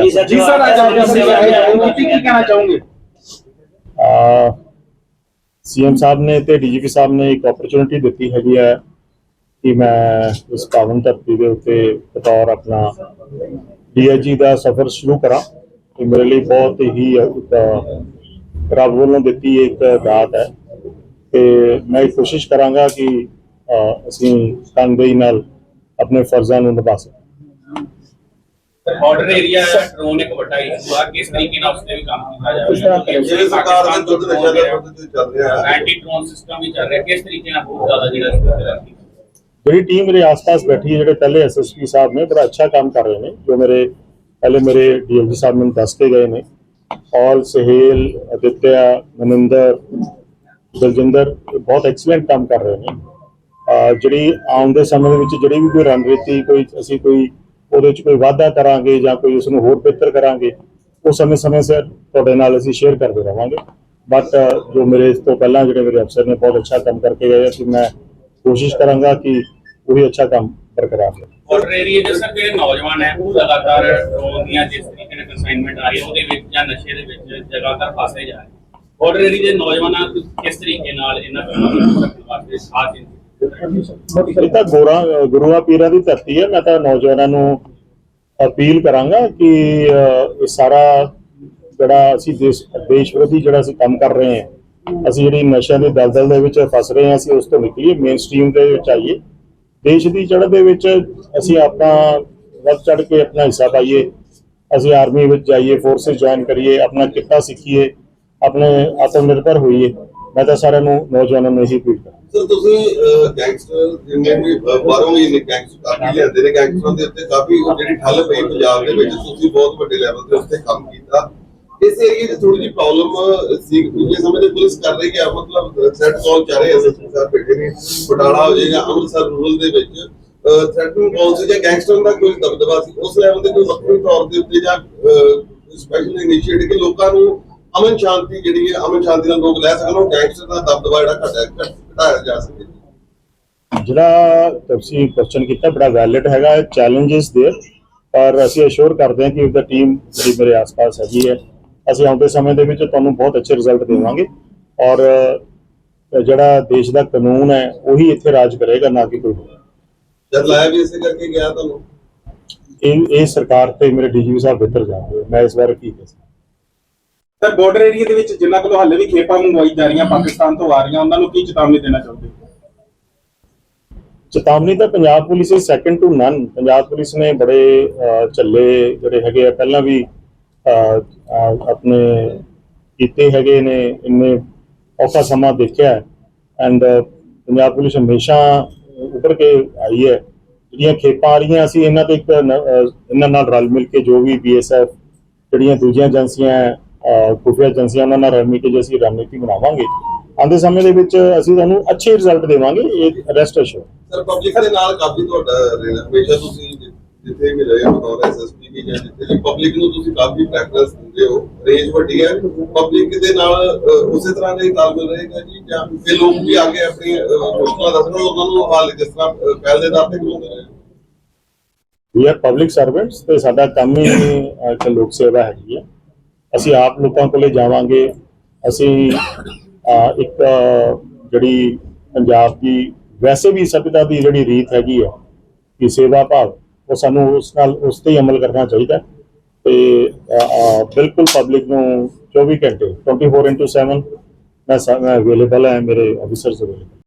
ਜੀ ਸਰ ਜੀ ਸਰ ਅੱਜ ਆਪ ਜੀ ਕੀ ਕਹਿਣਾ ਚਾਹੋਗੇ? ਸੀਐਮ ਸਾਹਿਬ ਨੇ ਤੇ ਡੀਜੀਪੀ ਸਾਹਿਬ ਨੇ ਇੱਕ ਓਪਰਚੁਨਿਟੀ ਦਿੱਤੀ ਹੈਗੀ ਹੈ ਕਿ ਮੈਂ ਇਸ ਪਾਵਨ ਧਰਤੀ ਦੇ ਉੱਤੇ ਬਤੌਰ ਆਪਣਾ ਡੀਆਈਜੀ ਦਾ ਸਫ਼ਰ ਸ਼ੁਰੂ ਕਰਾਂ। ਇਹ ਮੇਰੇ ਲਈ ਬਹੁਤ ਹੀ ਇੱਕ ਰੱਬ ਵੱਲੋਂ ਦਿੱਤੀ ਇੱਕ ਦਾਤ ਹੈ। ਤੇ ਮੈਂ ਇਹ ਕੋਸ਼ਿਸ਼ ਕਰਾਂਗਾ ਕਿ ਅਸੀਂ ਤਨਦੇਹੀ ਨਾਲ ਆਪਣੇ ਫਰਜ਼ਾਂ ਨੂੰ ਨਿਭਾ ਸਕੀਏ। ਬਾਰਡਰ ਏਰੀਆ ਹੈ ਡਰੋਨ ਇੱਕ ਵੱਡਾ ਇਸ਼ੂ ਆ ਕਿਸ ਤਰੀਕੇ ਨਾਲ ਉਸ ਤੇ ਵੀ ਕੰਮ ਕੀਤਾ ਜਾਵੇ। ਜਿਹੜੇ ਸਰਕਾਰ ਦਾ ਦੁੱਧ ਦਾ ਦੁੱਧ ਤੇ ਚੱਲ ਰਿਹਾ ਹੈ ਐਂਟੀ ਡਰੋਨ ਸਿਸਟਮ ਵੀ ਚੱਲ ਰਿਹਾ ਕਿਸ ਤਰੀਕੇ ਨਾਲ ਬਹੁਤ ਜ਼ਿਆਦਾ ਜਿਹੜਾ ਜਿਹੜੀ ਟੀਮ ਮੇਰੇ ਆਸ-ਪਾਸ ਬੈਠੀ ਹੈ ਜਿਹੜੇ ਪਹਿਲੇ ਐਸਐਸਪੀ ਸਾਹਿਬ ਨੇ ਬੜਾ ਅੱਛਾ ਕੰਮ ਕਰ ਰਹੇ ਨੇ ਜੋ ਮੇਰੇ ਪਹਿਲੇ ਮੇਰੇ ਡੀਐਲਜੀ ਸਾਹਿਬ ਮੈਨੂੰ ਦੱਸ ਕੇ ਗਏ ਨੇ। ਔਰ ਸਹੇਲ ਅਦਿੱਤਿਆ ਮਨਿੰਦਰ ਦਲਜਿੰਦਰ ਬਹੁਤ ਐਕਸਲੈਂਟ ਕੰਮ ਕਰ ਰਹੇ ਨੇ। ਜਿਹੜੀ ਆਉਣ ਦੇ ਸਮੇਂ ਦੇ ਵਿੱਚ ਜਿਹੜੀ ਵੀ ਕੋਈ ਰਣਨੀਤੀ ਕੋਈ ਅਸੀਂ ਕੋਈ ਉਹਦੇ ਵਿੱਚ ਕੋਈ ਵਾਧਾ ਕਰਾਂਗੇ ਜਾਂ ਕੋਈ ਉਸ ਨੂੰ ਹੋਰ ਬਿਹਤਰ ਕਰਾਂਗੇ, ਉਹ ਸਮੇਂ-ਸਮੇਂ ਸਿਰ ਤੁਹਾਡੇ ਨਾਲ ਅਸੀਂ ਸ਼ੇਅਰ ਕਰਦੇ ਰਵਾਂਗੇ। ਬਟ ਜੋ ਮੇਰੇ ਇਸ ਤੋਂ ਪਹਿਲਾਂ ਜਿਹੜੇ ਮੇਰੇ ਅਫਸਰ ਨੇ ਬਹੁਤ ਅੱਛਾ ਕੰਮ ਕਰਕੇ ਗਏ ਸੀ ਮੈਂ ਕੋਸ਼ਿਸ਼ ਕਰਾਂਗਾ ਕਿ ਉਹੀ ਅੱਛਾ ਕੰਮ ਬਰਕਰਾਰ ਰਹੇ ਬਾਰਡਰ ਏਰੀਆ ਦੇ ਸਰ ਜਿਹੜੇ ਨੌਜਵਾਨ ਹੈ, ਉਹ ਲਗਾਤਾਰ ਡਰੋਨ ਦੀਆਂ ਜਿਸ ਤਰੀਕੇ ਨਾਲ ਕਨਸਾਈਨਮੈਂਟ ਆ ਰਹੀ ਹੈ, ਉਹਦੇ ਵਿੱਚ ਜਾਂ ਨਸ਼ੇ ਦੇ ਵਿੱਚ ਲਗਾਤਾਰ ਫਸੇ ਜਾ ਰਹੇ ਬਾਰਡਰ ਏਰੀਆ ਦੇ ਨੌਜਵਾਨਾਂ ਨੂੰ ਕਿਸ ਤਰੀਕੇ ਨਾਲ ਇਹਨਾਂ ਕੰਮਾਂ ਨੂੰ ਰੱਖਣ ਵਾਸਤੇ ਸਾਥ ਦਿੰਦੇ ਇਹ ਤਾਂ ਗੋਰਾ, ਗੁਰੂਆਂ ਪੀਰਾਂ ਦੀ ਧਰਤੀ ਹੈ। ਮੈਂ ਤਾਂ ਨੌਜਵਾਨਾਂ ਨੂੰ ਅਪੀਲ ਕਰਾਂਗਾ ਕਿ ਇਹ ਸਾਰਾ ਜਿਹੜਾ ਅਸੀਂ ਦੇਸ਼ ਦੇਸ਼ ਵਿਰੋਧੀ ਜਿਹੜਾ ਅਸੀਂ ਕੰਮ ਕਰ ਰਹੇ ਹਾਂ, ਅਸੀਂ ਜਿਹੜੀ ਨਸ਼ਿਆਂ ਦੇ ਦਲਦਲ ਦੇ ਵਿੱਚ ਫਸ ਰਹੇ ਹਾਂ, ਅਸੀਂ ਉਸ ਤੋਂ ਨਿਕਲੀਏ ਮੇਨ ਸਟ੍ਰੀਮ ਦੇ ਵਿੱਚ ਆਈਏ ਦੇਸ਼ ਦੀ ਚੜ੍ਹ ਦੇ ਵਿੱਚ ਅਸੀਂ ਆਪਣਾ ਵੱਧ ਚੜ ਕੇ ਆਪਣਾ ਹਿੱਸਾ ਪਾਈਏ। ਅਸੀਂ ਆਰਮੀ ਵਿੱਚ ਜਾਈਏ ਫੋਰਸਿਸ ਜੁਆਇਨ ਕਰੀਏ, ਆਪਣਾ ਕਿੱਤਾ ਸਿੱਖੀਏ, ਆਪਣੇ ਆਤਮ ਨਿਰਭਰ ਹੋਈਏ। ਮੈਂ ਤਾਂ ਸਾਰਿਆਂ ਨੂੰ ਨੌਜਵਾਨਾਂ ਨੂੰ ਇਹੀ ਅਪੀਲ ਕਰਾਂ ਸਰ, ਤੁਸੀਂ ਗੈਂਗਸਟਰ ਜਿੰਨੇ ਵੀ ਬਾਹਰੋਂ ਵੀ ਨੇ ਗੈਂਗਸਟਰ ਕਾਫੀ ਲਿਆਂਦੇ ਨੇ ਗੈਂਗਸਟਰਾਂ ਦੇ ਉੱਤੇ ਕਾਫੀ ਜਿਹੜੀ ਠੱਲ ਪਈ ਪੰਜਾਬ ਦੇ ਵਿੱਚ, ਤੁਸੀਂ ਬਹੁਤ ਵੱਡੇ ਲੈਵਲ ਤੇ ਉੱਤੇ ਕੰਮ ਕੀਤਾ। ਇਸ ਏਰੀਏ 'ਚ ਥੋੜੀ ਜਿਹੀ ਪ੍ਰੋਬਲਮ ਸੀ ਦੂਜੇ ਸਮੇਂ ਤੇ ਪੁਲਿਸ ਕਰ ਰਹੀ ਹੈ, ਮਤਲਬ ਥ੍ਰੈਟ ਕਾਲ ਚਾਹ ਰਹੇ ਐਸਐਸਪੀ ਸਾਹਿਬ ਬੈਠੇ ਨੇ, ਬਟਾਲਾ ਹੋ ਜਾਏਗਾ ਅੰਮ੍ਰਿਤਸਰ ਰੂਰਲ ਦੇ ਵਿੱਚ ਥ੍ਰੈਟਿੰਗ ਕਾਲ ਸੀ ਜਾਂ ਗੈਂਗਸਟਰ ਦਾ ਕੋਈ ਦਬਦਬਾ ਸੀ, ਉਸ ਲੈਵਲ ਤੇ ਕੋਈ ਵੱਖਰੀ ਤੌਰ ਦੇ ਉੱਤੇ ਜਾਂ ਸਪੈਸ਼ਲ ਇਨੀਸ਼ੀਏਟਿਵ ਕਿ ਲੋਕਾਂ ਨੂੰ ਅਮਨ ਸ਼ਾਂਤੀ ਜਿਹੜੀ ਹੈ ਅਮਨ ਸ਼ਾਂਤੀ ਨਾਲ ਲੋਕ ਲੈ ਸਕਣ ਉਹ ਗੈਂਗਸਟਰ ਦਾ ਦਬਦਬਾ ਜਿਹੜਾ ਘਟਾਇਆ ਘਟਾਇਆ ਜਾ ਸਕੇ ਜਿਹੜਾ ਤੁਸੀਂ ਕੁਐਸਚਨ ਕੀਤਾ ਬੜਾ ਵੈਲਿਡ ਹੈਗਾ ਚੈਲੰਜਸ देयर ਪਰ ਅਸੀਂ ਅਸ਼ੋਰ ਕਰਦੇ ਹਾਂ ਕਿ ਉਹਦਾ ਟੀਮ ਜਿਹੜੀ ਮੇਰੇ ਆਸ-ਪਾਸ ਹੈਗੀ ਹੈ ਅਸੀਂ ਆਉਂਦੇ ਸਮੇਂ ਦੇ ਵਿੱਚ ਤੁਹਾਨੂੰ ਬਹੁਤ ਅੱਛੇ ਰਿਜ਼ਲਟ ਦੇਵਾਂਗੇ ਔਰ ਅ, ਜਿਹੜਾ ਦੇਸ਼ ਦਾ ਕਾਨੂੰਨ ਹੈ ਉਹੀ ਇੱਥੇ ਰਾਜ ਕਰੇਗਾ ਨਾ ਕਿ ਕੋਈ ਹੋਰ। ਜਦ ਲਾਇਆ ਵੀ ਇਸੇ ਕਰਕੇ ਗਿਆ ਤੁਹਾਨੂੰ ਇਹ ਇਹ ਸਰਕਾਰ ਤੇ ਮੇਰੇ ਡੀਜੀਪੀ ਸਾਹਿਬ ਬਿਹਤਰ ਜਾਣਦੇ ਮੈਂ ਇਸ ਬਾਰੇ ਕੀ ਕਹਿ ਸਕਦਾ ਸਰ ਬਾਰਡਰ ਏਰੀਆ ਦੇ ਵਿੱਚ ਜਿਨ੍ਹਾਂ ਕੋਲ ਹਾਲੇ ਵੀ ਖੇਪਾਂ ਮੰਗਵਾਈ ਜਾ ਰਹੀਆਂ ਪਾਕਿਸਤਾਨ ਤੋਂ ਆ ਰਹੀਆਂ ਉਹਨਾਂ ਨੂੰ ਕੀ ਚੇਤਾਵਨੀ ਦੇਣਾ ਚਾਹੁੰਦੇ ਹੋ ਚੇਤਾਵਨੀ ਤਾਂ Punjab police is second to none Punjab police ਨੇ ਬੜੇ ਅਹ, ਜਿਹੜੇ ਹੈਗੇ ਆ ਪਹਿਲਾਂ ਵੀ ਆਪਣੇ ਕੀਤੇ ਹੈਗੇ ਨੇ ਇੰਨੇ ਔਖਾ ਸਮਾਂ ਦੇਖਿਆ ਐਂਡ ਪੰਜਾਬ ਪੁਲਿਸ ਹਮੇਸ਼ਾ ਉੱਪਰ ਕੇ ਆਈ ਹੈ। ਜਿਹੜੀਆਂ ਖੇਪਾਂ ਆ ਰਹੀਆਂ ਅਸੀਂ ਇਹਨਾਂ ਤੇ ਇੱਕ ਇਹਨਾਂ ਨਾਲ ਰਲ ਮਿਲ ਕੇ ਜੋ ਵੀ ਬੀਐਸਐਫ ਜਿਹੜੀਆਂ ਦੂਜੀਆਂ ਏਜੰਸੀਆਂ ਹੈ, ਖੁਫੀਆ ਏਜੰਸੀਆਂ ਨਾਲ ਰਲ ਮਿਲ ਕੇ ਜੇ ਅਸੀਂ ਰਣਨੀਤੀ ਬਣਾਵਾਂਗੇ ਆਉਂਦੇ ਸਮੇਂ ਦੇ ਵਿੱਚ ਅਸੀਂ ਤੁਹਾਨੂੰ ਅੱਛੇ ਰਿਜ਼ਲਟ ਦੇਵਾਂਗੇ ਇਹ ਰੈਸਟ ਅਸ਼ੋਰ ਸਰ ਪਬਲਿਕ ਦੇ ਨਾਲ ਕਾਫੀ ਤੁਹਾਡਾ ਰਿਹਾ ਹਮੇਸ਼ਾ ਤੁਸੀਂ ਜਿੱਥੇ ਵੀ ਰਹੇ ਹੋ ਬਤੌਰ ਐਸਐਸਪੀ ਵੀ ਜਾਂ ਜਿੱਥੇ ਪਬਲਿਕ ਨੂੰ ਤੁਸੀਂ ਕਾਫੀ ਪ੍ਰੈਫਰੈਂਸ ਦਿੰਦੇ ਹੋ ਰੇਂਜ ਵੱਡੀ ਹੈ ਪਬਲਿਕ ਦੇ ਨਾਲ ਉਸੇ ਤਰ੍ਹਾਂ ਦਾ ਹੀ ਤਾਲਮੇਲ ਰਹੇਗਾ ਜੀ ਜਾਂ ਇਹ ਲੋਕ ਵੀ ਆ ਕੇ ਆਪਣੀ ਮੁਸ਼ਕਲਾਂ ਦੱਸਣ ਉਹਨਾਂ ਨੂੰ ਹਾਲ ਜਿਸ ਤਰ੍ਹਾਂ ਪਹਿਲ ਦੇ ਦਰ ਤੇ ਖਲੋਦੇ ਰਹੇ ਵੀ ਆਰ ਪਬਲਿਕ ਸਰਵੈਂਟਸ ਤੇ ਸਾਡਾ ਕੰਮ ਹੀ ਇੱਕ ਲੋਕ ਸੇਵਾ ਹੈਗੀ ਹੈ। ਅਸੀਂ ਆਪ ਲੋਕਾਂ ਕੋਲੇ ਜਾਵਾਂਗੇ ਅਸੀਂ ਇੱਕ, ਜਿਹੜੀ ਪੰਜਾਬ ਦੀ ਵੈਸੇ ਵੀ ਸਭਿਅਤਾ ਦੀ ਜਿਹੜੀ ਰੀਤ ਹੈਗੀ ਆ, ਕਿ ਸੇਵਾ ਭਾਵ, ਉਹ ਸਾਨੂੰ ਉਸ ਨਾਲ, ਉਸ ਤੇ ਹੀ ਅਮਲ ਕਰਨਾ ਚਾਹੀਦਾ ਹੈ। ਤੇ ਬਿਲਕੁਲ ਪਬਲਿਕ ਨੂੰ 24 ਘੰਟੇ 24/7 ਮੈਂ ਅਵੇਲੇਬਲ ਹੈ, ਮੇਰੇ ਆਫੀਸਰਸ ਅਵੇਲੇਬਲ